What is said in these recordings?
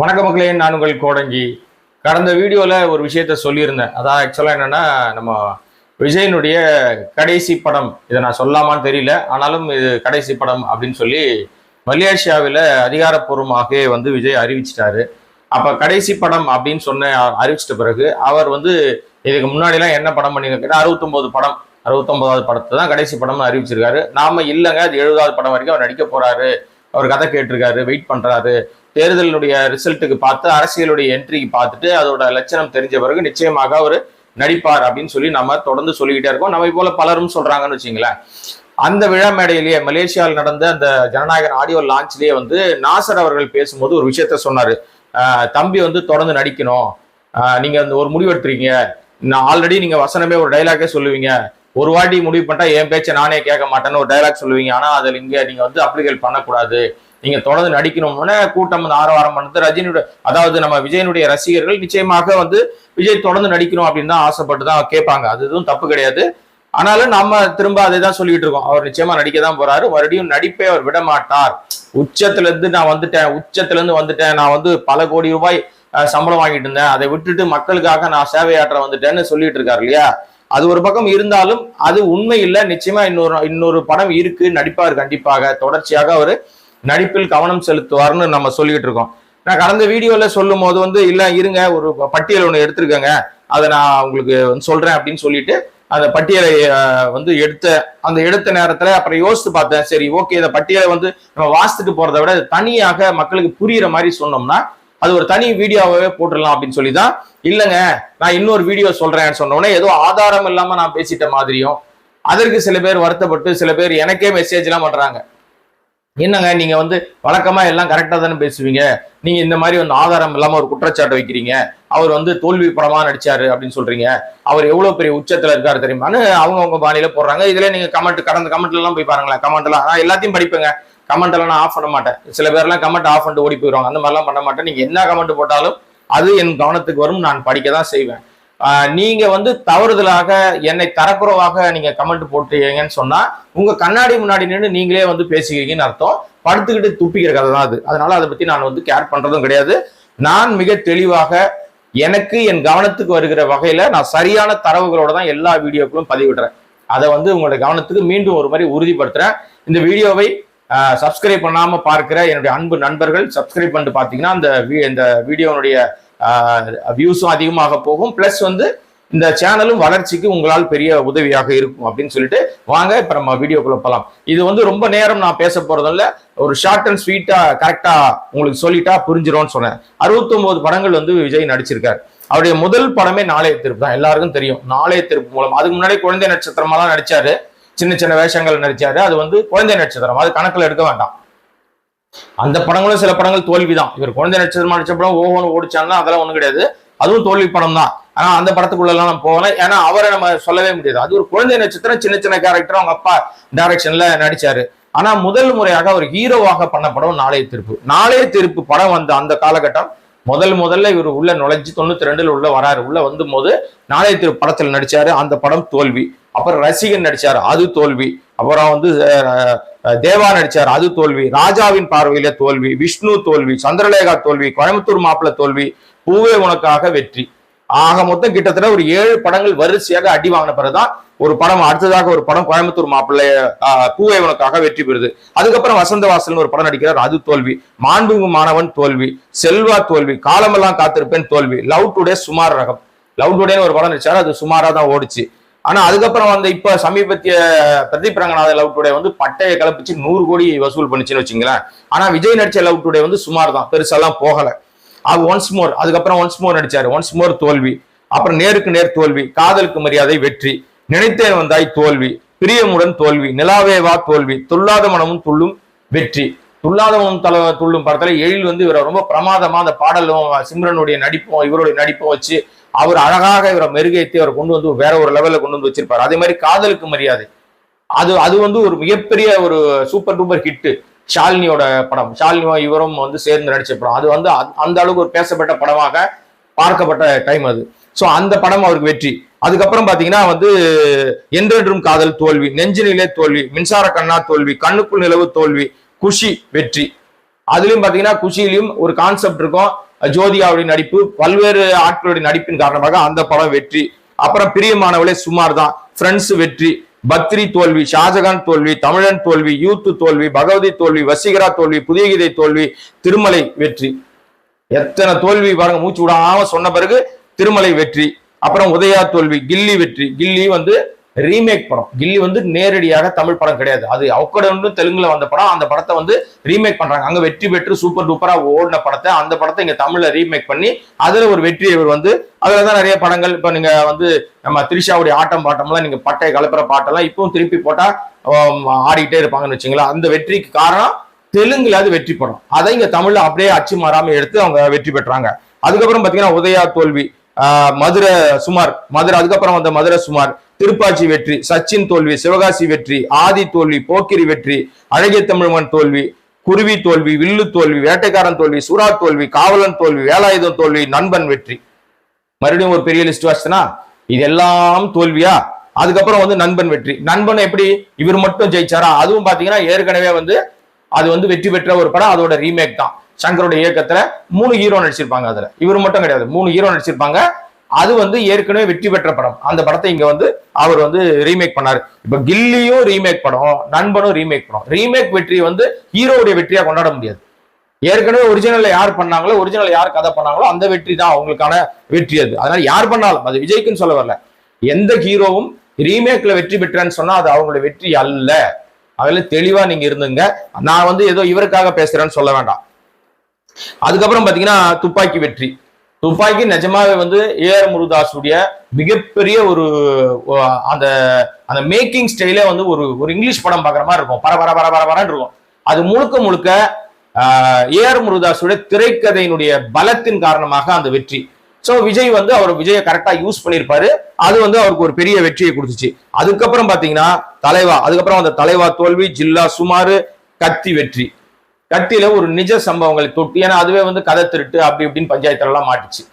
வணக்க மக்களே நான் உங்கள் கோடங்கி. கடந்த வீடியோவில் ஒரு விஷயத்த சொல்லியிருந்தேன். அதான் ஆக்சுவலாக என்னென்னா நம்ம விஜயனுடைய கடைசி படம் இதை நான் சொல்லாமான்னு தெரியல ஆனாலும் இது கடைசி படம் அப்படின்னு சொல்லி மலேசியாவில் அதிகாரப்பூர்வமாக வந்து விஜய் அறிவிச்சிட்டாரு. அப்போ கடைசி படம் அப்படின்னு சொன்ன அறிவிச்சிட்ட பிறகு அவர் வந்து இதுக்கு முன்னாடிலாம் என்ன படம் பண்ணியிருக்காரு அறுபத்தொம்போது படம் அறுபத்தொம்போதாவது படத்தை தான் கடைசி படம்னு அறிவிச்சிருக்காரு. நாம இல்லைங்க அது எழுபதாவது படம் வரைக்கும் அவர் நடிக்க போறாரு. அவர் கதை கேட்டிருக்காரு வெயிட் பண்றாரு. தேர்தலினுடைய ரிசல்ட்டுக்கு பார்த்து அரசியலுடைய என்ட்ரிக்கு பார்த்துட்டு அதோட லட்சணம் தெரிஞ்ச பிறகு நிச்சயமாக அவர் நடிப்பார் அப்படின்னு சொல்லி நம்ம தொடர்ந்து சொல்லிக்கிட்டே இருக்கோம். நம்ம போல பலரும் சொல்றாங்கன்னு வச்சுங்களேன். அந்த விழா மேடையிலேயே மலேசியாவில் நடந்த அந்த ஜனநாயகன் ஆடியோ லான்ச்லேயே வந்து நாசர் அவர்கள் பேசும்போது ஒரு விஷயத்த சொன்னாரு. தம்பி வந்து தொடர்ந்து நடிக்கணும். நீங்கள் நீங்க அந்த ஒரு முடிவு எடுத்துறீங்க நான் ஆல்ரெடி நீங்க வசனமே ஒரு டைலாக்கே சொல்லுவீங்க. ஒரு வாட்டி முடிவு பண்ணிட்டா என் பேச்சை நானே கேட்க மாட்டேன்னு ஒரு டைலாக் சொல்லுவீங்க. ஆனா அதில் இங்க நீங்க வந்து அப்ளிகேட் பண்ணக்கூடாது. நீங்க தொடர்ந்து நடிக்கணும்னு கூட்டம் வந்து ஆரவாரம் பண்ணது. ரஜினியோட அதாவது நம்ம விஜயனுடைய ரசிகர்கள் நிச்சயமாக வந்து விஜய் தொடர்ந்து நடிக்கணும் அப்படின்னு தான் ஆசைப்பட்டு தான் கேட்பாங்க. அது எதுவும் தப்பு கிடையாது. ஆனாலும் நம்ம திரும்ப அதை தான் சொல்லிட்டு இருக்கோம். அவர் நிச்சயமா நடிக்க தான் போறாரு. மறுபடியும் நடிப்பை அவர் விட மாட்டார் உச்சத்துல இருந்து நான் வந்துட்டேன் உச்சத்துல இருந்து வந்துட்டேன். நான் வந்து பல கோடி ரூபாய் சம்பளம் வாங்கிட்டு இருந்தேன். அதை விட்டுட்டு மக்களுக்காக நான் சேவையாற்ற வந்துட்டேன்னு சொல்லிட்டு இருக்காரு இல்லையா? அது ஒரு பக்கம் இருந்தாலும் அது உண்மை இல்லை. நிச்சயமா இன்னொரு இன்னொரு படம் இருக்கு. நடிப்பார் கண்டிப்பாக. தொடர்ச்சியாக அவர் நடிப்பில் கவனம் செலுத்துவார்னு நம்ம சொல்லிட்டு இருக்கோம். நான் கடந்த வீடியோல சொல்லும் போது வந்து இல்ல இருங்க ஒரு பட்டியல் ஒன்று எடுத்திருக்கேங்க. அதை நான் உங்களுக்கு வந்து சொல்றேன் அப்படின்னு சொல்லிட்டு அந்த பட்டியலை வந்து எடுத்த அந்த எடுத்த நேரத்துல அப்புறம் யோசித்து பார்த்தேன். சரி ஓகே இந்த பட்டியலை வந்து நம்ம வாசித்துட்டு போறதை விட தனியாக மக்களுக்கு புரியுற மாதிரி சொன்னோம்னா அது ஒரு தனி வீடியோவாகவே போட்டுடலாம் அப்படின்னு சொல்லி தான் இல்லைங்க நான் இன்னொரு வீடியோ சொல்றேன்னு சொன்னோடனே ஏதோ ஆதாரம் இல்லாம நான் பேசிட்ட மாதிரியும் அதற்கு சில பேர் வருத்தப்பட்டு சில பேர் எனக்கே மெசேஜ் எல்லாம் பண்றாங்க. என்னங்க நீங்க வந்து வழக்கமா எல்லாம் கரெக்டா தானே பேசுவீங்க? நீங்க இந்த மாதிரி வந்து ஆதாரம் இல்லாம ஒரு குற்றச்சாட்டு வைக்கிறீங்க. அவர் வந்து தோல்வி படமா நடிச்சாரு அப்படின்னு சொல்றீங்க. அவர் எவ்வளவு பெரிய உச்சத்துல இருக்காரு தெரியுமான்னு அவங்கவுங்க பாணியில போடுறாங்க. இதுல நீங்க கமெண்ட் கடந்த கமெண்ட்ல எல்லாம் போய் பாருங்களேன். கமெண்ட் எல்லாம் நான் எல்லாத்தையும் படிப்பேங்க. கமெண்ட் எல்லாம் நான் ஆஃப் பண்ண மாட்டேன். சில பேர்லாம் கமெண்ட் ஆஃப் பண்ணிட்டு ஓடி போயிடுவாங்க. அந்த மாதிரிலாம் பண்ண மாட்டேன். நீங்க என்ன கமெண்ட் போட்டாலும் அது என் கவனத்துக்கு வரும். நான் படிக்க தான் செய்வேன். நீங்க வந்து தவறுதலாக என்னை தரக்குறவாக நீங்க கமெண்ட் போட்டுருக்கீங்கன்னு சொன்னா உங்க கண்ணாடி முன்னாடி நின்று நீங்களே வந்து பேசுகிறீங்கன்னு அர்த்தம். படுத்துக்கிட்டு துப்பிக்கிற கதை தான் அது. அதனால அதை பத்தி நான் வந்து கேர் பண்றதும் கிடையாது. நான் மிக தெளிவாக எனக்கு என் கவனத்துக்கு வருகிற வகையில நான் சரியான தரவுகளோட தான் எல்லா வீடியோக்களும் பதிவிடுறேன். அதை வந்து உங்களுடைய கவனத்துக்கு மீண்டும் ஒரு மாதிரி உறுதிப்படுத்துறேன். இந்த வீடியோவை சப்ஸ்கிரைப் பண்ணாம பார்க்கிற என்னுடைய அன்பு நண்பர்கள் சப்ஸ்கிரைப் பண்ணிட்டு பார்த்தீங்கன்னா அந்த இந்த வீடியோனுடைய வியூஸும் அதிகமாக போகும். ப்ளஸ் வந்து இந்த சேனலும் வளர்ச்சிக்கு உங்களால் பெரிய உதவியாக இருக்கும் அப்படின்னு சொல்லிட்டு வாங்க இப்ப நம்ம வீடியோக்குள்ள போகலாம் இது வந்து ரொம்ப நேரம் நான் பேச போறதில்ல. ஒரு ஷார்ட் அண்ட் ஸ்வீட்டா கரெக்டா உங்களுக்கு சொல்லிட்டா புரிஞ்சிரும்னு சொன்னேன். 69 படங்கள் வந்து விஜய் நடிச்சிருக்காரு. அவருடைய முதல் படமே நாளைய திருப்பு தான். எல்லாருக்கும் தெரியும். நாளைய திருப்பு மூலம். அதுக்கு முன்னாடி குழந்தை நட்சத்திரமெல்லாம் நடிச்சாரு. சின்ன சின்ன வேஷங்கள் நடிச்சாரு. அது வந்து குழந்தை நட்சத்திரம். அது கணக்கில் எடுக்க வேண்டாம். அந்த படங்களும் சில படங்கள் தோல்விதான். இவர் குழந்தை நட்சத்திரமா நடிச்ச படம் ஓஹோன்னு ஓடிச்சாங்கன்னா அதெல்லாம் ஒண்ணும் கிடையாது. அதுவும் தோல்வி படம் தான் ஆனா அந்த படத்துக்குள்ளெல்லாம் நம்ம போகல. ஏன்னா அவரை நம்ம சொல்லவே முடியாது. அது ஒரு குழந்தை நட்சத்திரம் சின்ன சின்ன கேரக்டர் அவங்க அப்பா டைரக்ஷன்ல நடிச்சாரு. ஆனா முதல் முறையாக அவர் ஹீரோவாக பண்ண படம் நாளைய திருப்பு. நாளைய திருப்பு படம் வந்த அந்த காலகட்டம் முதல் முதல்ல இவர் உள்ள நுழைஞ்சு தொண்ணூத்தி ரெண்டுல உள்ள வராரு. உள்ள வந்து போது நாளைய திரு படத்துல நடிச்சாரு. அந்த படம் தோல்வி. அப்புறம் ரசிகன் நடிச்சார் அது தோல்வி. அப்புறம் வந்து தேவா நடிச்சார் அது தோல்வி. ராஜாவின் பார்வையில தோல்வி விஷ்ணு தோல்வி சந்திரலேகா தோல்வி கோயம்புத்தூர் மாப்பிள்ள தோல்வி பூவே உனக்காக வெற்றி. ஆக மொத்தம் கிட்டத்தட்ட ஒரு ஏழு படங்கள் வரிசையாக அடி வாங்கின பிறகுதான் ஒரு படம் அடுத்ததாக ஒரு படம் கோயம்புத்தூர் மாப்பிள்ளை பூவை பூவே உனக்காக வெற்றி பெறுது. அதுக்கப்புறம் வசந்த வாசல்னு ஒரு படம் நடிக்கிறார் அது தோல்வி. மாண்புமிகு மாணவன் தோல்வி செல்வா தோல்வி காலமெல்லாம் காத்திருப்பேன் தோல்வி. லவ் டுடே சுமார் ரகம். லவ் டுடேன்னு ஒரு படம் நடிச்சாரு அது சுமாரா தான் ஓடிச்சு. ஆனா அதுக்கப்புறம் வந்து இப்ப சமீபத்திய பிரதீப் ரங்கநாத லவ் டுடே வந்து பட்டையை கலப்பிச்சு நூறு கோடி வசூல் பண்ணுச்சுன்னு வச்சுங்களேன். ஆனா விஜய் நடிச்ச லவ் டுடே வந்து சுமார் தான் பெருசாலாம் போகல. அது ஒன்ஸ் மோர் அதுக்கப்புறம் ஒன்ஸ் மோர் நடிச்சாரு. ஒன்ஸ் மோர் தோல்வி. அப்புறம் நேருக்கு நேர் தோல்வி. காதலுக்கு மரியாதை வெற்றி. நினைத்தேன் வந்தாய் தோல்வி. பிரியமுடன் தோல்வி. நிலாவேவா தோல்வி. துள்ளாத மனமும் துள்ளும் வெற்றி. துள்ளாத மனம் தல துள்ளும் படத்துல எழில் வந்து இவரை ரொம்ப பிரமாதமா அந்த பாடலும் சிம்ரனுடைய நடிப்பும் இவருடைய நடிப்பும் வச்சு அவர் அழகாக இவரை மெருகேற்றி அவரை கொண்டு வந்து வேற ஒரு லெவலில் கொண்டு வந்து வச்சிருப்பாரு. அதே மாதிரி காதலுக்கு மரியாதை. அது அது வந்து ஒரு மிகப்பெரிய ஒரு சூப்பர் டூப்பர் ஹிட்டு ஷாலினியோட படம். ஷாலினியும் இவரும் வந்து சேர்ந்து நடிச்ச படம். அது வந்து அந்த- அந்த அளவுக்கு ஒரு பேசப்பட்ட படமாக பார்க்கப்பட்ட டைம் அது. ஸோ அந்த படம் அவருக்கு வெற்றி. அதுக்கப்புறம் பார்த்தீங்கன்னா வந்து என்றென்றும் காதல் தோல்வி நெஞ்சினிலே தோல்வி மின்சார கண்ணா தோல்வி கண்ணுக்குள் நிலவு தோல்வி குஷி வெற்றி. அதுலயும் பாத்தீங்கன்னா குஷிலையும் ஒரு கான்செப்ட் இருக்கும். ஜோதிகாவுடைய நடிப்பு பல்வேறு ஆட்களுடைய நடிப்பின் காரணமாக அந்த படம் வெற்றி. அப்புறம் பிரியமானவளே சுமார் தான் ஃப்ரெண்ட்ஸ் வெற்றி பத்ரி தோல்வி ஷாஜகான் தோல்வி தமிழன் தோல்வி யூத்து தோல்வி பகவதி தோல்வி வசீகரா தோல்வி புதிய கீதை தோல்வி திருமலை வெற்றி. எத்தனை தோல்வி பாருங்க மூச்சு விடாம சொன்ன பிறகு திருமலை வெற்றி. அப்புறம் உதயா தோல்வி கில்லி வெற்றி. கில்லி வந்து ரீமேக் படம். கில்லி வந்து நேரடியாக தமிழ் படம் கிடையாது. அது அவுக்கடன்னு தெலுங்குல வந்த படம். அந்த படத்தை வந்து ரீமேக் பண்றாங்க. அங்க வெற்றி பெற்று சூப்பர் டூப்பரா ஓடின படத்தை அந்த படத்தை இங்க தமிழ்ல ரீமேக் பண்ணி அதுல ஒரு வெற்றி இவர் வந்து அதுலதான் நிறைய படங்கள். இப்ப நீங்க வந்து நம்ம திரிஷாவுடைய ஆட்டம் பாட்டம்லாம் நீங்க பட்டை கலப்புற பாட்டெல்லாம் இப்பவும் திருப்பி போட்டா ஆடிக்கிட்டே இருப்பாங்கன்னு வச்சுங்களா அந்த வெற்றிக்கு காரணம் தெலுங்குல அது வெற்றி படம். அதை இங்க தமிழ்ல அப்படியே அச்சு மாறாம எடுத்து அவங்க வெற்றி பெற்றாங்க. அதுக்கப்புறம் பாத்தீங்கன்னா உதயா தோல்வி மதுரை சுமார் மதுரை அதுக்கப்புறம் வந்த மதுரை சுமார் திருப்பாச்சி வெற்றி சச்சின் தோல்வி சிவகாசி வெற்றி ஆதி தோல்வி போக்கிரி வெற்றி அழகிய தமிழ்மன் தோல்வி குருவி தோல்வி வில்லு தோல்வி வேட்டைக்காரன் தோல்வி சூரா தோல்வி காவலன் தோல்வி வேலாயுதம் தோல்வி நண்பன் வெற்றி. மறுபடியும் ஒரு பெரிய லிஸ்ட் வச்சுனா இதெல்லாம் தோல்வியா? அதுக்கப்புறம் வந்து நண்பன் வெற்றி. நண்பன் எப்படி? இவர் மட்டும் ஜெயிச்சாரா? அதுவும் பாத்தீங்கன்னா ஏற்கனவே வந்து அது வந்து வெற்றி பெற்ற ஒரு படம் அதோட ரீமேக் தான். சங்கரோட இயக்கத்துல மூணு ஹீரோ நடிச்சிருப்பாங்க அதுல. இவர் மட்டும் கிடையாது மூணு ஹீரோ நடிச்சிருப்பாங்க. அது வந்து ஏற்கனவே வெற்றி பெற்ற படம். அந்த படத்தை இங்க வந்து அவர் வந்து ரீமேக் பண்ணாரு. இப்ப கில்லியும் ரீமேக் படம் நண்பனும் ரீமேக் படம். ரீமேக் வெற்றி வந்து ஹீரோவுடைய வெற்றியா கொண்டாட முடியாது. ஏற்கனவே ஒரிஜினல்ல யார் பண்ணாங்களோ ஒரிஜினல் யார் கதை பண்ணாங்களோ அந்த வெற்றி தான் அவங்களுக்கான வெற்றி அது. அதனால யார் பண்ணாலும் அது விஜய்க்குன்னு சொல்ல வரல. எந்த ஹீரோவும் ரீமேக்ல வெற்றி பெற்றேன்னு சொன்னா அது அவங்களுடைய வெற்றி அல்ல. அதுல தெளிவா நீங்க இருந்துங்க. நான் வந்து ஏதோ இவருக்காக பேசுறேன்னு சொல்ல வேண்டாம். அதுக்கப்புறம் பாத்தீங்கன்னா துப்பாக்கி வெற்றி. துப்பாக்கி நிஜமாவே வந்து ஏஆர் முருதாஸுடைய மிகப்பெரிய ஒரு அந்த அந்த மேக்கிங் ஸ்டைலே வந்து ஒரு ஒரு இங்கிலீஷ் படம் பார்க்குற மாதிரி இருக்கும். பர பர பர பர பரன்னு இருக்கும். அது முழுக்க முழுக்க ஏஆர் முருதாஸுடைய திரைக்கதையினுடைய பலத்தின் காரணமாக அந்த வெற்றி. சோ விஜய் வந்து அவர் விஜயை கரெக்டா யூஸ் பண்ணியிருப்பாரு. அது வந்து அவருக்கு ஒரு பெரிய வெற்றியை கொடுத்துச்சு. அதுக்கப்புறம் பாத்தீங்கன்னா தலைவா அதுக்கப்புறம் அந்த தலைவா தோல்வி ஜில்லா சுமார் கத்தி வெற்றி. கத்தியில ஒரு நிஜ சம்பவங்களை தொட்டு ஏன்னா அதுவே வந்து கதை திருட்டு அப்படி இப்படின்னு பஞ்சாயத்துலலாம் மாட்டுச்சு.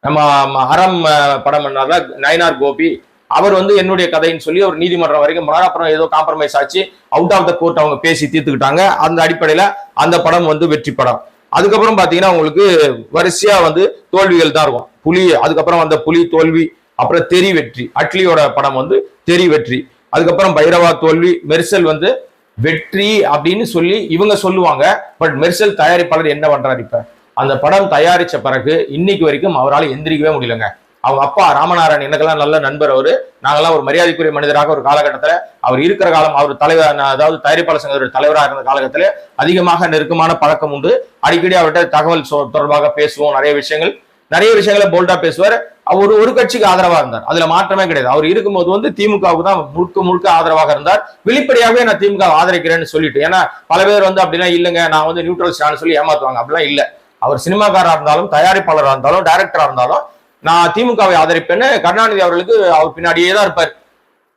நம்ம ம- அறம் படம் பண்ணார்ல நயனார் கோபி. அவர் வந்து என்னுடைய கதைன்னு சொல்லி ஒரு நீதிமன்றம் வரைக்கும் போனார். அப்புறம் ஏதோ காம்ப்ரமைஸ் ஆச்சு. அவுட் ஆஃப் த கோர்ட் அவங்க பேசி தீர்த்துக்கிட்டாங்க. அந்த அடிப்படையில அந்த படம் வந்து வெற்றி படம். அதுக்கப்புறம் பாத்தீங்கன்னா உங்களுக்கு வரிசையா வந்து தோல்விகள் தான் இருக்கும். புலி அதுக்கப்புறம் அந்த புலி தோல்வி அப்புறம் தெரி வெற்றி. அட்லியோட படம் வந்து தெரி வெற்றி. அதுக்கப்புறம் பைரவா தோல்வி மெர்சல் வந்து வெற்றி அப்படின்னு சொல்லி இவங்க சொல்லுவாங்க. பட் மெர்சல் தயாரிப்பாளர் என்ன பண்றாரு இப்ப? அந்த படம் தயாரிச்ச பிறகு இன்னைக்கு வரைக்கும் அவரால் எந்திரிக்கவே முடியலங்க. அவங்க அப்பா ராமநாராயண் எனக்கெல்லாம் நல்ல நண்பர் அவரு. நாங்கெல்லாம் ஒரு மரியாதைக்குரிய மனிதராக ஒரு காலகட்டத்துல அவர் இருக்கிற காலம் அவர் தலைவர் அதாவது தயாரிப்பாளர் சங்கத்தோட தலைவராக இருந்த காலகட்டத்துல அதிகமாக நெருக்கமான பழக்கம் உண்டு. அடிக்கடி அவர்கிட்ட தகவல் சொ- தொடர்பாக பேசுவோம் நிறைய விஷயங்கள். நிறைய விஷயங்களை போல்டா பேசுவார். அவர் ஒரு கட்சிக்கு ஆதரவா இருந்தார். அதுல மாற்றமே கிடையாது. அவர் இருக்கும்போது வந்து திமுகவுக்கு தான் முழுக்க முழுக்க ஆதரவாக இருந்தார். வெளிப்படையாகவே நான் திமுக ஆதரிக்கிறேன்னு சொல்லிட்டு ஏன்னா பல பேர் வந்து அப்படின்னா இல்லைங்க நான் வந்து நியூட்ரல் ஸ்டாண்ட் சொல்லி ஏமாத்துவாங்க. அப்படிலாம் இல்ல. அவர் சினிமாக்காரா இருந்தாலும் தயாரிப்பாளராக இருந்தாலும் டைரக்டரா இருந்தாலும் நான் திமுகவை ஆதரிப்பேன்னு கருணாநிதி அவர்களுக்கு அவர் பின்னாடியே தான் இருப்பார்.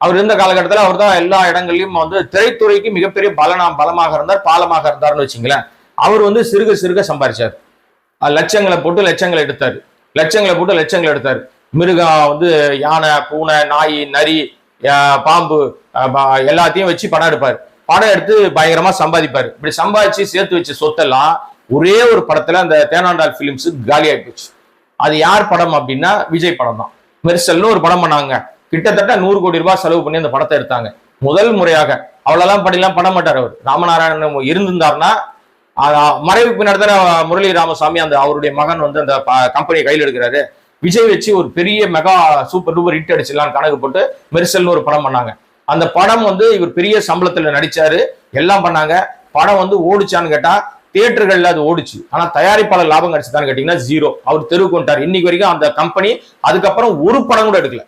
அவர் இருந்த காலகட்டத்தில் அவர் தான் எல்லா இடங்கள்லையும் வந்து திரைத்துறைக்கு மிகப்பெரிய பலனா பலமாக இருந்தார் பாலமாக இருந்தார்னு வச்சுங்களேன். அவர் வந்து சிறுக சிறுக சம்பாரிச்சார். லட்சங்களை போட்டு லட்சங்களை எடுத்தார். லட்சங்களை போட்டு லட்சங்களை எடுத்தார். மிருகம் வந்து யானை பூனை நாய் நரி பாம்பு எல்லாத்தையும் வச்சு படம் எடுப்பார். படம் எடுத்து பயங்கரமா சம்பாதிப்பார். இப்படி சம்பாதிச்சு சேர்த்து வச்ச சொத்தெல்லாம் ஒரே ஒரு படத்துல அந்த தேனாண்டால் பிலிம்ஸ் காலியாகி போச்சு. அது யார் படம் அப்படின்னா விஜய் படம் தான். மெர்சல்னு ஒரு படம் பண்ணாங்க. கிட்டத்தட்ட நூறு கோடி ரூபாய் செலவு பண்ணி அந்த படத்தை எடுத்தாங்க. முதல் முறையாக. அவ்வளோலாம் படிலாம் பண்ண மாட்டார் அவர். ராமநாராயணன் இருந்திருந்தாருன்னா மறைவுக்கு பின்னாடி தானே முரளி ராமசாமி அந்த அவருடைய மகன் வந்து அந்த கம்பெனியை கையில் எடுக்கிறாரு. விஜய் வச்சு ஒரு பெரிய மெகா சூப்பர் டூப்பர் ஹிட் அடிச்சிடலாம்னு கணக்கு போட்டு மெர்சல்னு ஒரு படம் பண்ணாங்க. அந்த படம் வந்து இவர் பெரிய சம்பளத்துல நடிச்சாரு எல்லாம் பண்ணாங்க. படம் வந்து ஓடிச்சான்னு கேட்டா தியேட்டர்கள்ல அது ஓடிச்சு. ஆனா தயாரிப்பாளர் லாபம் கிடைச்சதான்னு கேட்டீங்கன்னா ஜீரோ அவர் தெருவுக்கு கொண்டார் இன்னைக்கு வரைக்கும் அந்த கம்பெனி அதுக்கப்புறம் ஒரு படம் கூட எடுக்கல.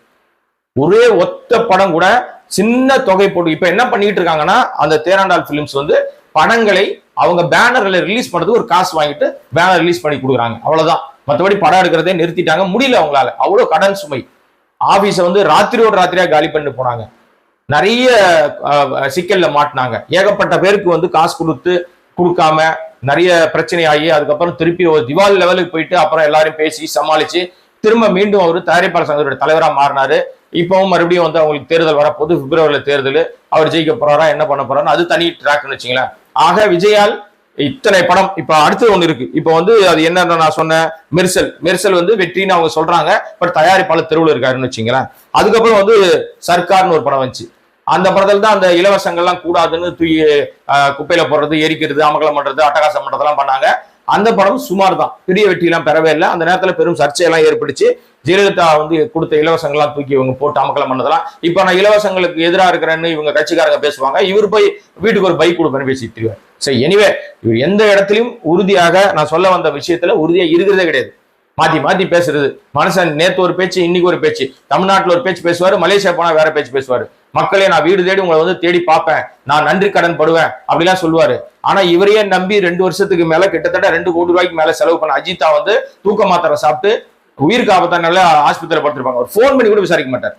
ஒரே ஒத்த படம் கூட சின்ன தொகை போட்டு இப்ப என்ன பண்ணிட்டு இருக்காங்கன்னா அந்த தேராண்டால் பிலிம்ஸ் வந்து படங்களை அவங்க பேனர்களை ரிலீஸ் பண்ணது ஒரு காசு வாங்கிட்டு பேனர் ரிலீஸ் பண்ணி கொடுக்குறாங்க. அவ்வளவுதான். மற்றபடி படம் எடுக்கிறதே நிறுத்திட்டாங்க. முடியல அவங்களால. அவ்வளவு கடன் சுமை. ஆபீஸை வந்து ராத்திரியோட ராத்திரியா காலி பண்ணிட்டு போனாங்க. நிறைய சிக்கல்ல மாட்டினாங்க. ஏகப்பட்ட பேருக்கு வந்து காசு கொடுத்து கொடுக்காம நிறைய பிரச்சனை ஆகி அதுக்கப்புறம் திருப்பி ஒரு திவால் லெவலுக்கு போயிட்டு அப்புறம் எல்லாரும் பேசி சமாளிச்சு திரும்ப மீண்டும் அவர் தயாரிப்பாளர் சங்கத்தோட தலைவரா மாறினாரு. இப்பவும் மறுபடியும் வந்து அவங்களுக்கு தேர்தல் வரப்போது பிப்ரவரியில தேர்தல். அவர் ஜெயிக்க போறாரா என்ன பண்ண போறாரு அது தனி ட்ராக்னு வச்சுங்களேன். ஆக விஜயால் இத்தனை படம் இப்ப அடுத்தது ஒண்ணு இருக்கு. இப்ப வந்து அது என்னன்னு நான் சொன்னேன் மெர்சல். மெர்சல் வந்து வெற்றின்னு அவங்க சொல்றாங்க பட் தயாரிப்பாளர் தெருவில் இருக்காருன்னு வச்சுங்களேன். அதுக்கப்புறம் வந்து சர்க்கார்னு ஒரு படம் வந்துச்சு. அந்த படத்துல தான் அந்த இலவசங்கள்லாம் கூடாதுன்னு தூக்கி குப்பையில போடுறது எரிக்கிறது அமகலம் பண்றது அட்டகாசம் பண்றதெல்லாம் பண்ணாங்க. அந்த படம் சுமார் தான் பெரிய வெற்றியெல்லாம் பெறவே இல்லை. அந்த நேரத்தில் பெரும் சர்ச்சையெல்லாம் ஏற்பட்டுச்சு. ஜெயலலிதா வந்து கொடுத்த இலவசங்கள்லாம் தூக்கி இவங்க போட்டு அமக்கலம் பண்ணதெல்லாம். இப்போ நான் இலவசங்களுக்கு எதிராக இருக்கிறேன்னு இவங்க கட்சிக்காரங்க பேசுவாங்க. இவர் போய் வீட்டுக்கு ஒரு பைக் கொடுப்பேன்னு பேசி இருக்காரு. சரி எனிவே இவர் எந்த இடத்துலையும் உறுதியாக நான் சொல்ல வந்த விஷயத்துல உறுதியாக இருக்கிறதே கிடையாது. மாத்தி மாத்தி பேசுறது. மனுஷன் நேத்து ஒரு பேச்சு இன்னைக்கு ஒரு பேச்சு. தமிழ்நாட்டில் ஒரு பேச்சு பேசுவார் மலேசியா போனா வேற பேச்சு பேசுவார். மக்களே நான் வீடு தேடி உங்களை வந்து தேடி பார்ப்பேன். நான் நன்றி கடன் படுவேன் அப்படிலாம் சொல்லுவாரு. ஆனா இவரையே நம்பி ரெண்டு வருஷத்துக்கு மேல கிட்டத்தட்ட ரெண்டு கோடி ரூபாய்க்கு மேல செலவு பண்ண அஜிதா வந்து தூக்க மாத்திரை சாப்பிட்டு உயிருக்கு ஆபத்தானால ஆஸ்பத்திரியில படுத்திருப்பாங்க. ஒரு ஃபோன் பண்ணி கூட விசாரிக்க மாட்டார்.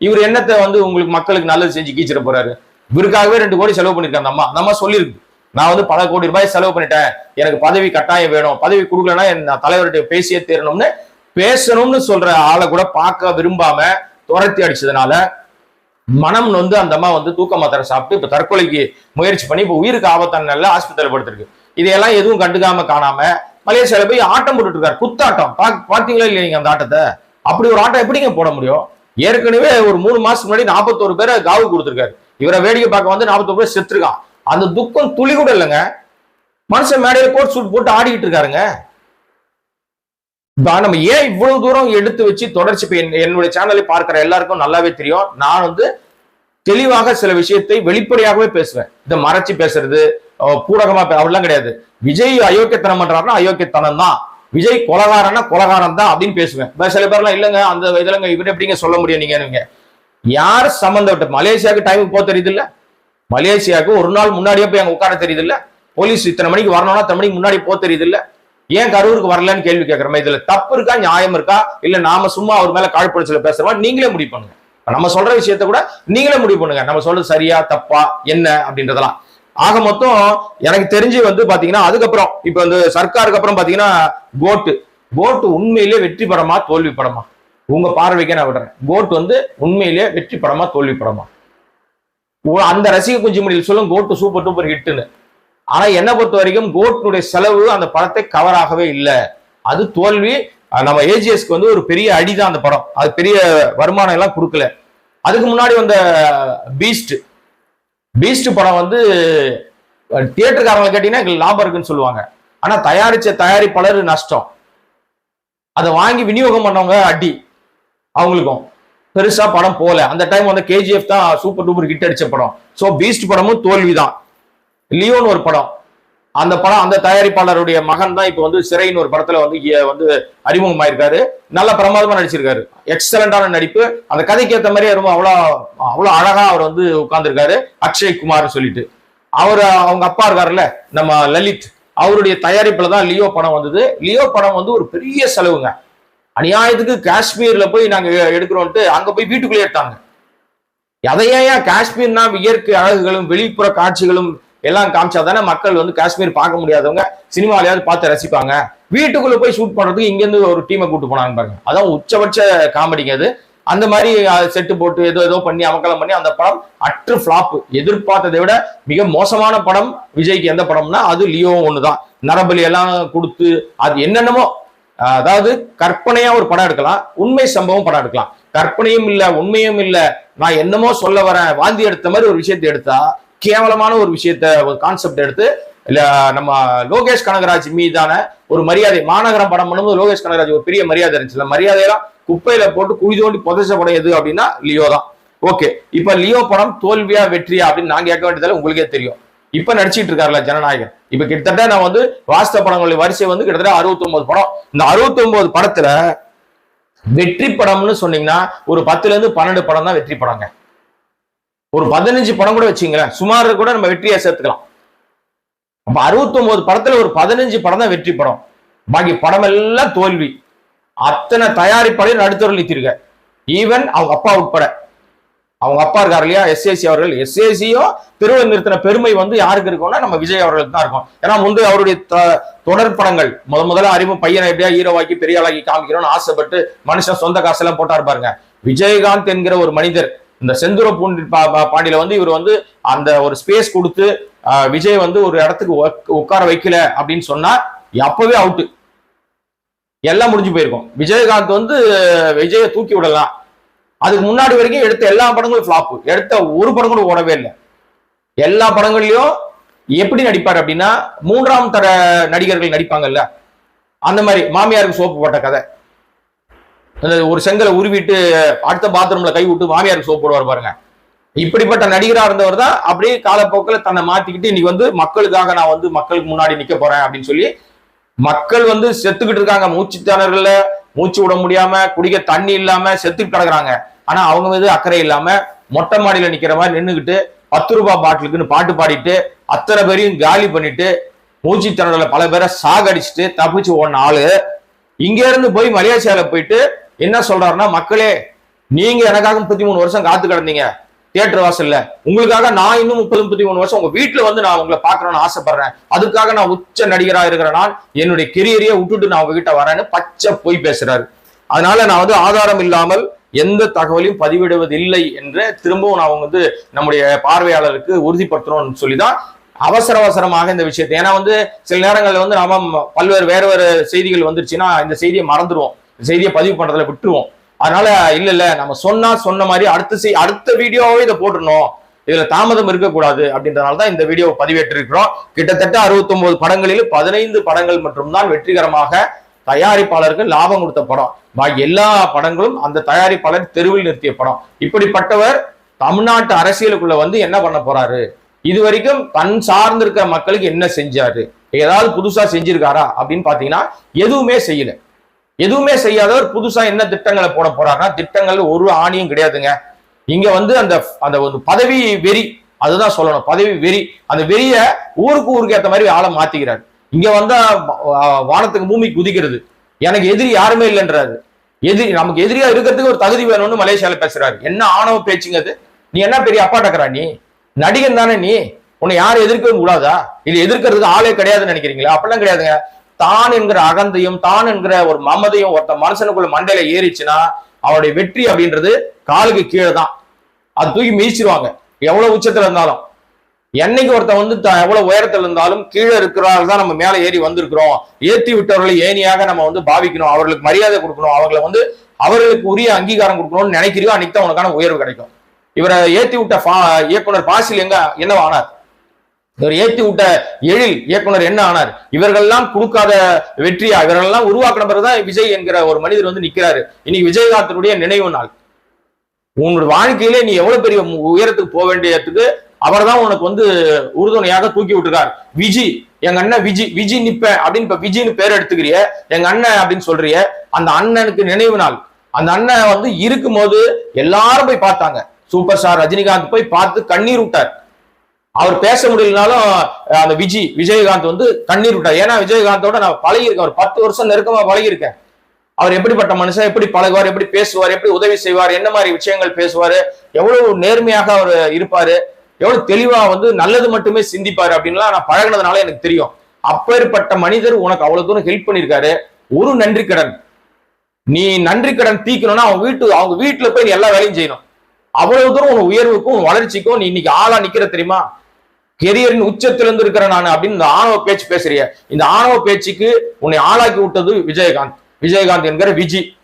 இவர் என்னத்தை வந்து உங்களுக்கு மக்களுக்கு நல்லது செஞ்சு கீச்சிட போறாரு? இவருக்காகவே ரெண்டு கோடி செலவு பண்ணிருக்காங்க அம்மா அந்த அம்மா சொல்லியிருக்கு. நான் வந்து பல கோடி ரூபாய் செலவு பண்ணிட்டேன். எனக்கு பதவி கட்டாயம் வேணும். பதவி கொடுக்கலன்னா என் தலைவர்கிட்ட பேசியே தீரணும்னு பேசணும்னு சொல்ற ஆளை கூட பார்க்க விரும்பாம துரத்தி அடிச்சதுனால மனம் வந்து அந்த அம்மா வந்து தூக்க மாத்திரை சாப்பிட்டு இப்ப தற்கொலைக்கு முயற்சி பண்ணி இப்ப உயிருக்கு ஆபத்தான நல்ல ஆஸ்பத்திரியில் படுத்திருக்கு. இதையெல்லாம் எதுவும் கண்டுக்காம காணாம மலேசியால போய் ஆட்டம் போட்டுட்டு இருக்காரு. குத்தாட்டம். பா- பாத்தீங்களா இல்லையா நீங்க அந்த ஆட்டத்தை? அப்படி ஒரு ஆட்டம் எப்படிங்க போட முடியும்? ஏற்கனவே ஒரு மூணு மாசத்துக்கு முன்னாடி நாற்பத்தோரு பேரை காவு கொடுத்துருக்காரு. இவரை வேடிக்கை பார்க்க வந்து நாற்பத்தோரு பேர் செத்துருக்கான். அந்த துக்கம் துளி கூட இல்லைங்க. மனுஷன் மேடையில கோட் சூட் போட்டு ஆடிக்கிட்டு இருக்காருங்க. நம்ம ஏன் இவ்வளவு தூரம் எடுத்து வச்சு தொடர்ச்சி? என்- என்னுடைய சேனலை பார்க்கிற எல்லாருக்கும் நல்லாவே தெரியும். நான் வந்து தெளிவாக சில விஷயத்தை வெளிப்படையாகவே பேசுவேன். இதை மறைச்சு பேசுறது அஹ் பூடகமா அப்படிலாம் கிடையாது. விஜய் அயோக்கியத்தனம் பண்றாருன்னா அயோக்கியத்தனம் தான். விஜய் கொலகாரன்னா கொலகாரம் தான் அப்படின்னு பேசுவேன். இப்ப சில பேர்லாம் இல்லைங்க அந்த இதுலங்க இவரு எப்படிங்க சொல்ல முடியும் நீங்க நீங்க யார் சம்பந்தப்பட்ட மலேசியாவுக்கு டைமுக்கு போக தெரியுது இல்ல மலேசியாவுக்கு ஒரு நாள் முன்னாடியே போய் அங்க உட்கார தெரியுது இல்ல போலீஸ் இத்தனை மணிக்கு வரணும்னா இத்தனை மணிக்கு முன்னாடி போக தெரியுது இல்லை ஏன் கரூருக்கு வரலன்னு கேள்வி கேட்கறோமே இதுல தப்பு இருக்கா நியாயம் இருக்கா? இல்ல நாம சும்மா அவர் மேல காழ்ப்புணர்ச்சியில பேசுறோமா? நீங்களே முடிவு பண்ணுங்க. நம்ம சொல்ற விஷயத்த கூட நீங்களே முடிவு பண்ணுங்க. நம்ம சொல்றது சரியா தப்பா என்ன அப்படின்றதெல்லாம். ஆக மொத்தம் எனக்கு தெரிஞ்சு வந்து பாத்தீங்கன்னா அதுக்கப்புறம் இப்ப வந்து சர்க்காருக்கு அப்புறம் பாத்தீங்கன்னா கோட்டு கோட்டு உண்மையிலேயே வெற்றி படமா தோல்வி படமா? உங்க பார்வைக்கே நான் விடுறேன். கோட் வந்து உண்மையிலேயே வெற்றி படமா தோல்வி படமா? அந்த ரசிக குஞ்சு மணியில் சொல்லும் கோட்டு சூப்பர் டூப்பர் ஹிட்னு ஆனா என்ன பொறுத்த வரைக்கும் கோட்னுடைய செலவு அந்த படத்தை கவர் ஆகவே இல்லை. அது தோல்வி நம்ம ஏஜிஎஸ்க்கு வந்து ஒரு பெரிய அடிதான் அந்த படம். அது பெரிய வருமானம் எல்லாம் கொடுக்கல. அதுக்கு முன்னாடி வந்த பீஸ்ட் பீஸ்ட் படம் வந்து தியேட்டருக்காரங்களை கேட்டீங்கன்னா எங்களுக்கு லாபம் இருக்குன்னு சொல்லுவாங்க. ஆனா தயாரிச்ச தயாரிப்பாளர் நஷ்டம். அதை வாங்கி விநியோகம் பண்ணவங்க அடி. அவங்களுக்கும். பெருசா படம் போல அந்த டைம் வந்து கேஜிஎஃப் தான் சூப்பர் டூப்பர் ஹிட் அடிச்ச படம். ஸோ பீஸ்ட் படமும் தோல்விதான். லியோன்னு ஒரு படம். அந்த படம் அந்த தயாரிப்பாளருடைய மகன் தான் இப்போ வந்து சிறைன்னு ஒரு படத்துல வந்து இ- வந்து அறிமுகமாயிருக்காரு. நல்ல பிரமாதமா நடிச்சிருக்காரு. எக்ஸலண்டான நடிப்பு. அந்த கதைக்கு ஏற்ற மாதிரியே ரொம்ப அவ்வளோ அவ்வளோ அழகா அவர் வந்து உட்கார்ந்துருக்காரு. அக்ஷய் குமார்னு சொல்லிட்டு. அவர் அவங்க அப்பா இருக்காருல்ல நம்ம லலித். அவருடைய தயாரிப்புல தான் லியோ படம் வந்தது. லியோ படம் வந்து ஒரு பெரிய செலவுங்க. அநியாயத்துக்கு காஷ்மீர்ல போய் நாங்க எடுக்கிறோன்ட்டு எடுக்கிறோம்ட்டு அங்க போய் வீட்டுக்குள்ளே எடுத்தாங்க அதையே ஏன் காஷ்மீர்னா இயற்கை அழகுகளும் வெளிப்புற காட்சிகளும் எல்லாம் காமிச்சா தானே மக்கள் வந்து காஷ்மீர் பார்க்க முடியாதவங்க சினிமாலையாவது பார்த்து ரசிப்பாங்க. வீட்டுக்குள்ள போய் ஷூட் பண்றதுக்கு இங்கேருந்து ஒரு டீமை கூட்டு போனாங்க பாருங்க. அதான் உச்சபட்ச காமெடிங்க அது. அந்த மாதிரி செட்டு போட்டு ஏதோ ஏதோ பண்ணி அமக்கலம் பண்ணி அந்த படம் அற்று ஃபிளாப் எதிர்பார்த்ததை விட மிக மோசமான படம் விஜய்க்கு எந்த படம்னா அது லியோ ஒண்ணுதான். நரபலி எல்லாம் கொடுத்து அது என்னென்னமோ அதாவது கற்பனையா ஒரு படம் எடுக்கலாம் உண்மை சம்பவம் படம் எடுக்கலாம். கற்பனையும் இல்லை உண்மையும் இல்லை. நான் என்னமோ சொல்ல வரேன் வாந்தி எடுத்த மாதிரி ஒரு விஷயத்தை எடுத்தா கேவலமான ஒரு விஷயத்த ஒரு கான்செப்ட் எடுத்து நம்ம லோகேஷ் கனகராஜ் மீதான ஒரு மரியாதை மாநகரம் படம் பண்ணும்போது லோகேஷ் கனகராஜ் ஒரு பெரிய மரியாதை இருந்துச்சு. மரியாதையெல்லாம் குப்பையில போட்டு குழி தோண்டி புதைச்ச படம் எது அப்படின்னா லியோ தான். ஓகே இப்ப லியோ படம் தோல்வியா வெற்றியா அப்படின்னு நான் கேட்க வேண்டியதால உங்களுக்கே தெரியும். இப்ப நடிச்சிட்டு இருக்காருல ஜனநாயகன். இப்ப கிட்டத்தட்ட நான் வந்து வாஸ்தவ படங்களுடைய வரிசை வந்து கிட்டத்தட்ட 69 படம். இந்த 69 படத்துல வெற்றி படம்னு சொன்னீங்கன்னா ஒரு பத்துல இருந்து பன்னெண்டு படம் தான் வெற்றி படங்க. ஒரு பதினஞ்சு படம் கூட வச்சுங்களேன். சுமார் கூட நம்ம வெற்றியா சேர்த்துக்கலாம். அப்ப 69 படத்துல ஒரு பதினஞ்சு படம் தான் வெற்றி படம். பாக்கி படம் எல்லாம் தோல்வி. அத்தனை தயாரிப்பாளையும் நடுத்தர நிறுத்திருக்க ஈவன் அவங்க அப்பா உட்பட. அவங்க அப்பா இருக்காரு இல்லையா? எஸ்ஏசி அவர்கள். எஸ்ஏசியோ திருவள்ளுவர் நிறுத்தின பெருமை வந்து யாருக்கு இருக்கும்னா நம்ம விஜய் அவர்களுக்கு தான் இருக்கும். ஏன்னா முன்பு அவருடைய த- தொடர் படங்கள் முத முதல்ல அறிமுக பையனை எப்படியா ஹீரோவாக்கி பெரிய ஆளாக்கி காமிக்கணும்னு ஆசைப்பட்டு மனுஷன் சொந்த காசெல்லாம் போட்டாரு பாருங்க. விஜயகாந்த் என்கிற ஒரு மனிதர் இந்த செந்துர பூண்டி பா- பாண்டியில வந்து இவர் வந்து அந்த ஒரு ஸ்பேஸ் கொடுத்து விஜய் வந்து ஒரு இடத்துக்கு உட்கார வைக்கல அப்படின்னு சொன்னா அப்பவே அவுட்டு எல்லாம் முடிஞ்சு போயிருக்கும். விஜயகாந்த் வந்து விஜயை தூக்கி விடலாம். அதுக்கு முன்னாடி வரைக்கும் எடுத்த எல்லா படங்களும் ஃபிளாப்பு எடுத்த ஒரு படம் கூட ஓடவே இல்லை. எல்லா படங்கள்லயும் எப்படி நடிப்பார் அப்படின்னா மூன்றாம் தர நடிகர்கள் நடிப்பாங்கல்ல? அந்த மாதிரி மாமியாருக்கு சோப்பு போட்ட கதை. ஒரு செங்கலை உருவிட்டு அடுத்த பாத்ரூம்ல கை விட்டு மாமியாருக்கு சோப்பு போடுவார் பாருங்க. இப்படிப்பட்ட நடிகராக இருந்தவர் தான் அப்படியே காலப்போக்கில் தன்னை மாத்திக்கிட்டு இன்னைக்கு வந்து மக்களுக்காக நான் வந்து மக்களுக்கு முன்னாடி நிக்க போறேன் அப்படின்னு சொல்லி மக்கள் வந்து செத்துக்கிட்டு இருக்காங்க. மூச்சு திணறல மூச்சு விட முடியாம குடிக்க தண்ணி இல்லாம செத்துக்கிட்டு கிடக்குறாங்க. ஆனா அவங்க மீது அக்கறை இல்லாம மொட்டை மாடியில நிக்கிற மாதிரி நின்றுக்கிட்டு பத்து ரூபாய் பாட்டிலுக்குன்னு பாட்டு பாடிட்டு அத்தனை பேரையும் காலி பண்ணிட்டு மூச்சு திணறல பல பேரை சாகடிச்சுட்டு தப்பிச்சு ஓடின ஆளு. இங்க இருந்து போய் மலேசியால போயிட்டு என்ன சொல்றாருன்னா மக்களே நீங்க எனக்காக முப்பத்தி மூணு வருஷம் காத்து கிடந்தீங்க. தியேட்டர் வாசல்ல. உங்களுக்காக நான் இன்னும் முப்பது முப்பத்தி மூணு வருஷம் உங்க வீட்டுல வந்து நான் உங்களை பாக்கணும்னு ஆசைப்படுறேன். அதுக்காக நான் உச்ச நடிகரா இருக்கிற நான் என்னுடைய கெரியரையே விட்டுட்டு நான் உங்ககிட்ட வரேன்னு பச்சை போய் பேசுறாரு. அதனால நான் வந்து ஆதாரம் இல்லாமல் எந்த தகவலையும் பதிவிடுவதில்லை என்று திரும்பவும் நான் வந்து நம்முடைய பார்வையாளருக்கு உறுதிப்படுத்தணும்னு சொல்லிதான் அவசர அவசரமாக இந்த விஷயத்தை ஏன்னா வந்து சில நேரங்களில் வந்து நாம பல்வேறு வேற வேறு செய்திகள் வந்துருச்சுன்னா இந்த செய்தியை மறந்துடுவோம். செய்தியை பதிவு பண்றதுல விட்டுருவோம். அதனால இல்ல இல்ல நம்ம சொன்னா சொன்ன மாதிரி அடுத்த செய் அடுத்த வீடியோவே இதை போட்டுருணும் இதுல தாமதம் இருக்கக்கூடாது அப்படின்றதுனால தான் இந்த வீடியோவை பதிவேற்றிருக்கிறோம். கிட்டத்தட்ட 69 படங்களில் பதினைந்து படங்கள் மட்டும்தான் வெற்றிகரமாக தயாரிப்பாளருக்கு லாபம் கொடுத்த படம். பாக்கி எல்லா படங்களும் அந்த தயாரிப்பாளர் தெருவில் நிறுத்திய படம். இப்படிப்பட்டவர் தமிழ்நாட்டு அரசியலுக்குள்ள வந்து என்ன பண்ண போறாரு? இது வரைக்கும் தன் சார்ந்திருக்கிற மக்களுக்கு என்ன செஞ்சாரு? ஏதாவது புதுசா செஞ்சிருக்காரா அப்படின்னு பாத்தீங்கன்னா எதுவுமே செய்யல. எதுவுமே செய்யாதவர் புதுசா என்ன திட்டங்களை போட போறாருன்னா திட்டங்கள் ஒரு ஆணியும் கிடையாதுங்க. இங்க வந்து அந்த அந்த ஒரு பதவி வெறி அதுதான் சொல்லணும் பதவி வெறி. அந்த வெறிய ஊருக்கு ஊருக்கு ஏத்த மாதிரி ஆளை மாத்திக்கிறாரு. இங்க வந்தா வானத்துக்கு பூமி குதிக்கிறது. எனக்கு எதிரி யாருமே இல்லைன்றாரு. எதிரி நமக்கு எதிரியா இருக்கிறதுக்கு ஒரு தகுதி வேணும்னு மலேசியால பேசுறாரு. என்ன ஆணவ பேச்சுங்க அது? நீ என்ன பெரிய அப்பாட்டக்கறா நீ? நடிகன் தானே நீ? உன்னை யாரும் எதிர்க்கவும் கூடாதா? இது எதிர்க்கிறதுக்கு ஆளே கிடையாதுன்னு நினைக்கிறீங்களா? அப்படிலாம் கிடையாதுங்க. தான் என்கிற அகந்தையும் தான் என்கிற ஒரு மமதையும் ஒருத்த மனுஷனுக்குள்ள மண்டையில ஏறிச்சுன்னா அவனுடைய வெற்றி அப்படின்றது காலுக்கு கீழே தான். அது தூக்கி மீச்சிருவாங்க எவ்வளவு உச்சத்துல இருந்தாலும். என்னைக்கு ஒருத்தன் வந்து த- எவ்வளவு உயரத்துல இருந்தாலும் கீழே இருக்கிறவர்கள் தான் நம்ம மேல ஏறி வந்திருக்கிறோம். ஏத்தி விட்டவர்களை ஏனியாக நம்ம வந்து பாவிக்கணும். அவர்களுக்கு மரியாதை கொடுக்கணும். அவர்களை வந்து அவர்களுக்கு உரிய அங்கீகாரம் கொடுக்கணும்னு நினைக்கிறியோ அன்னைக்கு தான் உனக்கான உயர்வு கிடைக்கும். இவரை ஏத்தி விட்ட இயக்குனர் பாசில் எங்க என்னவானார் இவர் ஏற்றி விட்ட எழில் இயக்குனர் என்ன ஆனார்? இவர்கள்லாம் கொடுக்காத வெற்றியா? இவர்கள்லாம் உருவாக்கின பிறகுதான் விஜய் என்கிற ஒரு மனிதர் வந்து நிக்கிறாரு. இன்னைக்கு விஜயகாந்தனுடைய நினைவு நாள். உன்னோட வாழ்க்கையிலே நீ எவ்வளவு பெரிய உயரத்துக்கு போக வேண்டியதுக்கு அவர்தான் உனக்கு வந்து உறுதுணையாக தூக்கி விட்டுருக்கார். விஜி எங்க அண்ணன் விஜி விஜி நிப்ப அப்படின்னு இப்ப விஜின்னு பேர் எடுத்துக்கிறிய எங்க அண்ணன் அப்படின்னு சொல்றிய அந்த அண்ணனுக்கு நினைவு நாள். அந்த அண்ணன் வந்து இருக்கும்போது எல்லாரும் போய் பார்த்தாங்க. சூப்பர் ஸ்டார் ரஜினிகாந்த் போய் பார்த்து கண்ணீர் விட்டார். அவர் பேச முடியலனாலும் அந்த விஜி விஜயகாந்த் வந்து கண்ணீர் விட்டார். ஏன்னா விஜயகாந்தோட நான் பழகியிருக்கேன். ஒரு பத்து வருஷம் நெருக்கமா பழகியிருக்கேன். அவர் எப்படிப்பட்ட மனுஷன் எப்படி பழகுவார் எப்படி பேசுவார் எப்படி உதவி செய்வார் என்ன மாதிரி விஷயங்கள் பேசுவார் எவ்வளவு நேர்மையாக அவர் இருப்பாரு எவ்வளவு தெளிவா வந்து நல்லது மட்டுமே சிந்திப்பாரு அப்படின்லாம் நான் பழகுனதுனால எனக்கு தெரியும். அப்பேற்பட்ட மனிதர் உனக்கு அவ்வளவு தூரம் ஹெல்ப் பண்ணியிருக்காரு. ஒரு நன்றி கடன். நீ நன்றி கடன் தீக்கணும்னா அவங்க வீட்டு அவங்க வீட்டுல போய் நீ எல்லா வேலையும் செய்யணும். அவ்வளவு தூரம் உன் உயர்வுக்கும் உன் வளர்ச்சிக்கும் நீ இன்னைக்கு ஆளா நிக்கிற தெரியுமா? கெரியரின் உச்சத்துல இருந்து இருக்கிற நான் அப்படின்னு இந்த ஆணவ பேச்சு பேசுறிய. இந்த ஆணவ பேச்சுக்கு உன்னை ஆளாக்கி விட்டது விஜயகாந்த். விஜயகாந்த் என்கிற விஜி.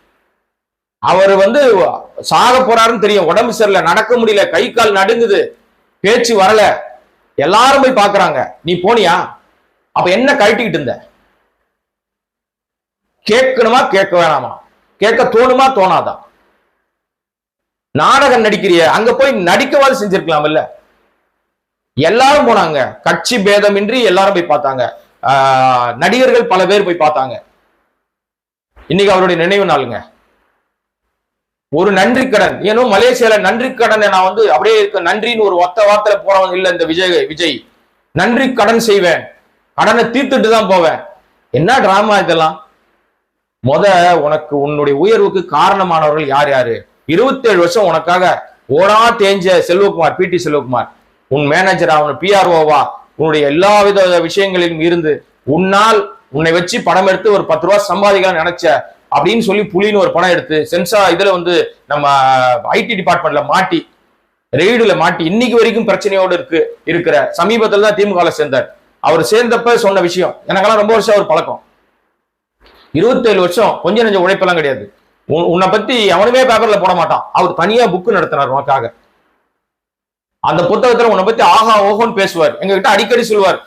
அவர் வந்து சாக போறாருன்னு தெரியும். உடம்பு சரியில்லை நடக்க முடியல கை கால் நடுங்குது பேச்சு வரல. எல்லாரும் போய் பாக்குறாங்க. நீ போனியா? அப்ப என்ன கழட்டிக்கிட்டு இருந்த? கேட்கணுமா கேட்க வேணாமா? கேட்க தோணுமா தோணாதா? நாடகம் நடிக்கிறிய. அங்க போய் நடிக்கவாது செஞ்சிருக்கலாம் இல்ல எல்லாரும் போனாங்க. கட்சி பேதமின்றி எல்லாரும் போய் பார்த்தாங்க. ஆஹ் நடிகர்கள் பல பேர் போய் பார்த்தாங்க. இன்னைக்கு அவருடைய நினைவு நாளுங்க. ஒரு நன்றி கடன். ஏனோ மலேசியால நன்றி கடனை நான் வந்து அப்படியே இருக்க நன்றின்னு ஒரு ஒத்த வார்த்தையில போறவங்க இல்ல இந்த விஜய் விஜய். நன்றி கடன் செய்வேன். கடனை தீர்த்துட்டு தான் போவேன். என்ன டிராமா இதெல்லாம்? முத உனக்கு உன்னுடைய உயர்வுக்கு காரணமானவர்கள் யார் யாரு? இருபத்தேழு வருஷம் உனக்காக ஓடா தேஞ்ச செல்வகுமார் பி டி செல்வகுமார். உன் மேனேஜரா உன் பிஆர்ஓவா உன்னுடைய எல்லா வித விஷயங்களிலும் இருந்து உன்னால் உன்னை வச்சு படம் எடுத்து ஒரு பத்து ரூபா சம்பாதிக்கலாம் நினைச்ச அப்படின்னு சொல்லி புலின்னு ஒரு படம் எடுத்து சென்சா இதுல வந்து நம்ம ஐடி டிபார்ட்மெண்ட்ல மாட்டி ரெய்டுல மாட்டி இன்னைக்கு வரைக்கும் பிரச்சனையோடு இருக்கு இருக்கிற சமீபத்துல தான் திமுக சேர்ந்தார். அவர் சேர்ந்தப்ப சொன்ன விஷயம் எனக்கெல்லாம் ரொம்ப வருஷம் அவர் பழக்கம். இருபத்தேழு வருஷம் கொஞ்சம் நெஞ்ச உழைப்பெல்லாம் கிடையாது. உன்- உன்னை பத்தி எவனுமே பேப்பர்ல போட மாட்டான். அவர் தனியா புக்கு நடத்தினார் உனக்காக. அந்த புத்தகத்துல உன்னை பத்தி ஆஹா ஓஹோன்னு பேசுவார். எங்ககிட்ட அடிக்கடி சொல்லுவார்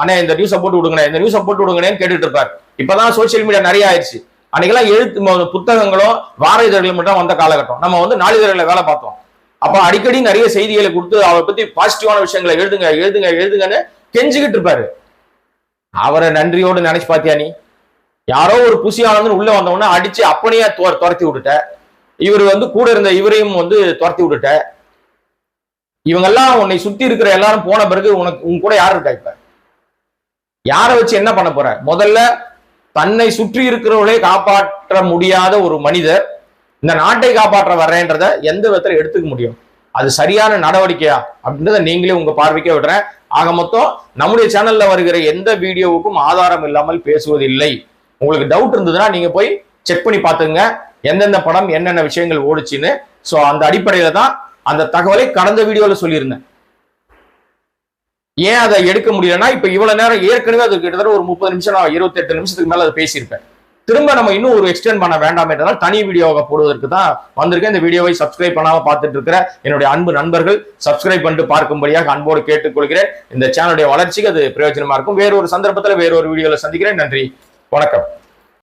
அண்ணே இந்த நியூஸை போட்டு விடுங்கண்ணே இந்த நியூஸை போட்டு விடுங்கன்னு கேட்டுட்டு இருப்பார். இப்பதான் சோசியல் மீடியா நிறைய ஆயிடுச்சு. அன்னைக்கெல்லாம் எழுத்து புத்தகங்களும் வார இதழ்கள் மட்டும் வந்த காலகட்டம். நம்ம வந்து நாளிதழ்களை வேலை பார்த்தோம். அப்ப அடிக்கடி நிறைய செய்திகளை கொடுத்து அவரை பத்தி பாசிட்டிவான விஷயங்களை எழுதுங்க எழுதுங்க எழுதுங்கன்னு கெஞ்சிக்கிட்டு இருப்பாரு. அவரை நன்றியோடு நினைச்சு பாத்தியா நீ? யாரோ ஒரு புசியானந்தன் உள்ள வந்தவொடனே அடிச்சு அப்பனையே துரத்தி விட்டுட்ட. இவர் வந்து கூட இருந்த இவரையும் வந்து துரத்தி விட்டுட்ட. இவங்கெல்லாம் உன்னை சுத்தி இருக்கிற எல்லாரும் போன பிறகு உனக்கு உன் கூட யார் இருக்கா இப்ப? யாரை வச்சு என்ன பண்ண போற? முதல்ல தன்னை சுற்றி இருக்கிறவர்களே காப்பாற்ற முடியாத ஒரு மனிதர் இந்த நாட்டை காப்பாற்ற வர்றேன்றத எந்த விதத்துல எடுத்துக்க முடியும்? அது சரியான நடவடிக்கையா? அப்படின்றத நீங்களே உங்க பார்வைக்கே விடுறேன். ஆக மொத்தம் நம்முடைய சேனல்ல வருகிற எந்த வீடியோவுக்கும் ஆதாரம் இல்லாமல் பேசுவதில்லை. உங்களுக்கு டவுட் இருந்ததுன்னா நீங்க போய் செக் பண்ணி பாத்துங்க எந்தெந்த படம் என்னென்ன விஷயங்கள் ஓடுச்சுன்னு. ஸோ அந்த அடிப்படையில தான் அந்த தகவலை கடந்த வீடியோல சொல்லியிருந்தேன். ஏன் அதை எடுக்க முடியலன்னா இப்ப இவ்வளவு நேரம் ஏற்கனவே அது கிட்டத்தட்ட ஒரு முப்பது நிமிஷம் நான் இருபத்தி எட்டு நிமிஷத்துக்கு மேல அதை பேசியிருப்பேன். திரும்ப நம்ம இன்னும் ஒரு எக்ஸ்டெண்ட் பண்ண வேண்டாம் என்றதால் தனி வீடியோவை போடுவதற்கு தான் வந்திருக்கேன். இந்த வீடியோவை சப்ஸ்கிரைப் பண்ணாம பார்த்துட்டு இருக்கிற என்னுடைய அன்பு நண்பர்கள் சப்ஸ்கிரைப் பண்ணிட்டு பார்க்கும்படியாக அன்போடு கேட்டுக்கொள்கிறேன். இந்த சேனலுடைய வளர்ச்சிக்கு அது பிரயோஜனமா இருக்கும். வேறொரு சந்தர்ப்பத்தில் வேறொரு வீடியோல சந்திக்கிறேன். நன்றி. வணக்கம்.